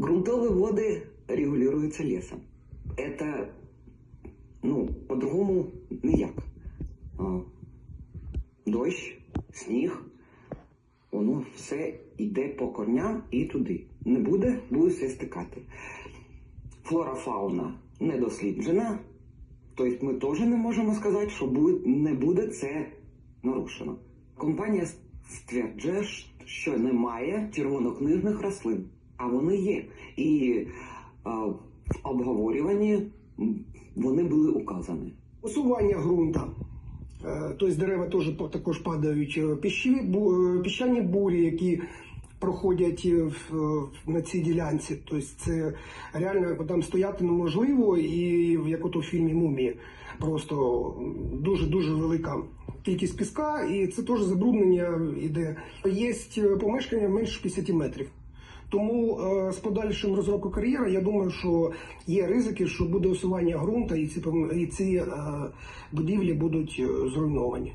Грунтовые воды регулируются лесом. Это, ну, по-другому ніяк. А, Дощ, сніг, воно все йде по корням і туди. Не буде, буде все стикати. Флора фауна не досліджена. Тобто ми теж не можемо сказати, що буде, не буде це нарушено. Компанія стверджує, що немає червонокнижних рослин, а вони є. І а, в обговорюванні м, вони були указані. Усування ґрунта. Е, Тобто дерева теж також падають. Е, Піщові, е, піщані бурі, які проходять е, в- на цій ділянці. Тобто це реально там стояти неможливо, і в як ото в фільмі Мумії, просто дуже-дуже велика кількість піска, і це теж забруднення іде. Є помешкання менше 50 метрів. Тому е, з подальшим розробку кар'єри я думаю, що є ризики, що буде усування ґрунта, і ці і ці е, будівлі будуть е, зруйновані.